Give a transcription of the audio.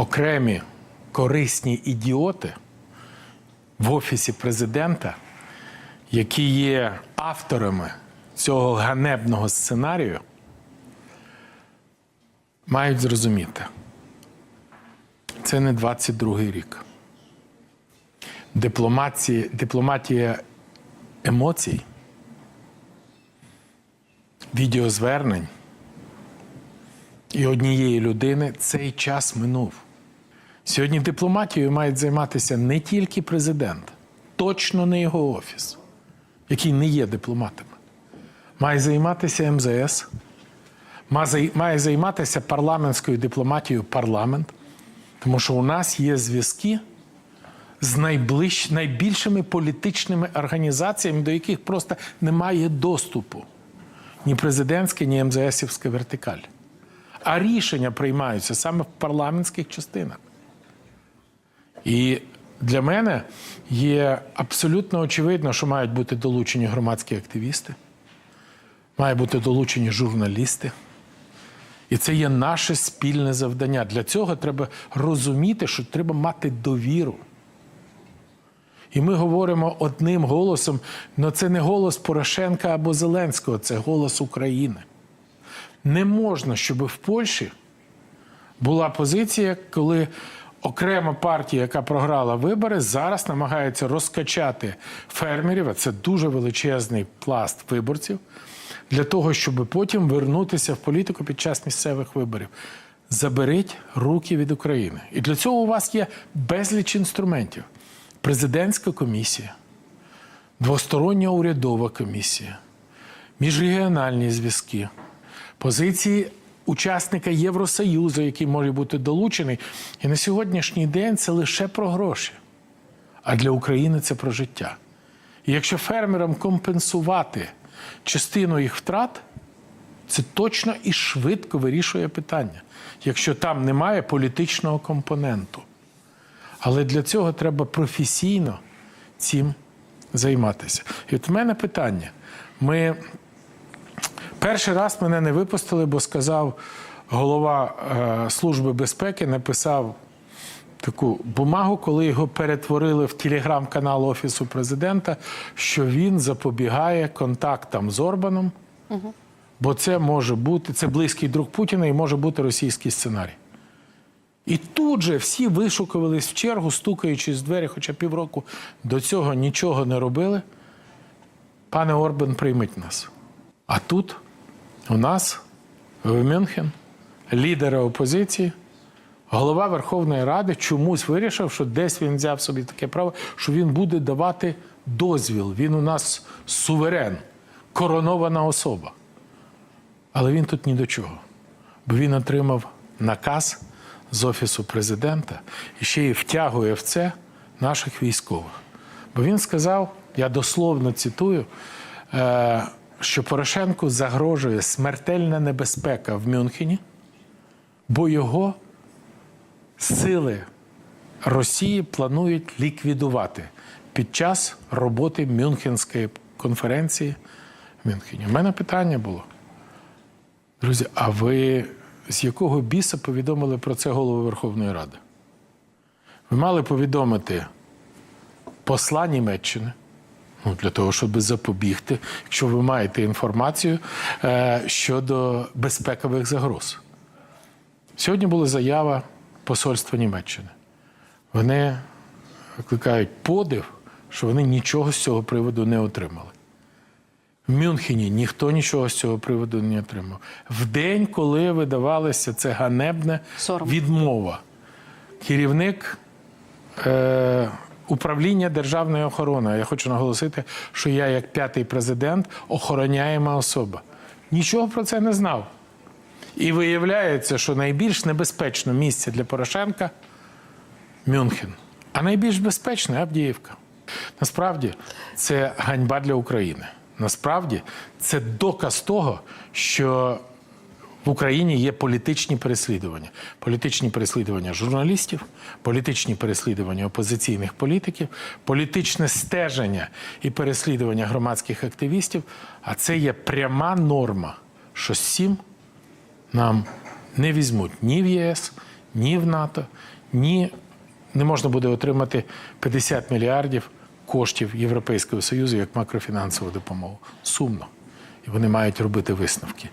окремі корисні ідіоти в офісі президента, які є авторами цього ганебного сценарію, мають зрозуміти, це не 22-й рік. Дипломатія, дипломатія емоцій, відеозвернень і однієї людини цей час минув. Сьогодні дипломатією мають займатися не тільки президент, точно не його офіс, який не є дипломатами. Має займатися МЗС, має займатися парламентською дипломатією парламент, тому що у нас є зв'язки з найближ... найбільшими політичними організаціями, до яких просто немає доступу ні президентська, ні МЗСівська вертикаль. А рішення приймаються саме в парламентських частинах. І для мене є абсолютно очевидно, що мають бути долучені громадські активісти, мають бути долучені журналісти. І це є наше спільне завдання. Для цього треба розуміти, що треба мати довіру. І ми говоримо одним голосом, але це не голос Порошенка або Зеленського, це голос України. Не можна, щоб в Польщі була позиція, коли окрема партія, яка програла вибори, зараз намагається розкачати фермерів, а це дуже величезний пласт виборців, для того, щоб потім вернутися в політику під час місцевих виборів. Заберіть руки від України. І для цього у вас є безліч інструментів: президентська комісія, двостороння урядова комісія, міжрегіональні зв'язки, позиції учасника Євросоюзу, який може бути долучений. І на сьогоднішній день це лише про гроші. А для України це про життя. І якщо фермерам компенсувати частину їх втрат, це точно і швидко вирішує питання, якщо там немає політичного компоненту. Але для цього треба професійно цим займатися. І от в мене питання. Ми перший раз мене не випустили, бо сказав голова е, Служби безпеки, написав таку бумагу, коли його перетворили в телеграм-канал Офісу президента, що він запобігає контактам з Орбаном, бо це може бути, це близький друг Путіна і може бути російський сценарій. І тут же всі вишукувались в чергу, стукаючи з двері, хоча півроку до цього нічого не робили. Пане Орбан, прийміть нас. А тут у нас в Мюнхен лідери опозиції, голова Верховної Ради чомусь вирішив, що десь він взяв собі таке право, що він буде давати дозвіл. Він у нас суверен, коронована особа. Але він тут ні до чого. Бо він отримав наказ з Офісу президента і ще й втягує в це наших військових. Бо він сказав, я дословно цитую, е, що Порошенку загрожує смертельна небезпека в Мюнхені, бо його сили Росії планують ліквідувати під час роботи Мюнхенської конференції в Мюнхені. У мене питання було. Друзі, а ви з якого біса повідомили про це голову Верховної Ради? Ви мали повідомити посла Німеччини, ну, для того, щоб запобігти, якщо ви маєте інформацію е, щодо безпекових загроз. Сьогодні була заява посольства Німеччини. Вони викликають подив, що вони нічого з цього приводу не отримали. В Мюнхені ніхто нічого з цього приводу не отримав. В день, коли видавалася це ганебна Сором. відмова, керівник е, управління державної охорони, я хочу наголосити, що я, як п'ятий президент, охороняєма особа. Нічого про це не знав. І виявляється, що найбільш небезпечне місце для Порошенка Мюнхен, а найбільш безпечне Авдіївка. Насправді це ганьба для України. Насправді це доказ того, що в Україні є політичні переслідування. Політичні переслідування журналістів, політичні переслідування опозиційних політиків, політичне стеження і переслідування громадських активістів. А це є пряма норма, що цим нам не візьмуть ні в ЄС, ні в НАТО, ні не можна буде отримати 50 мільярдів коштів Європейського Союзу як макрофінансову допомогу. Сумно. І вони мають робити висновки.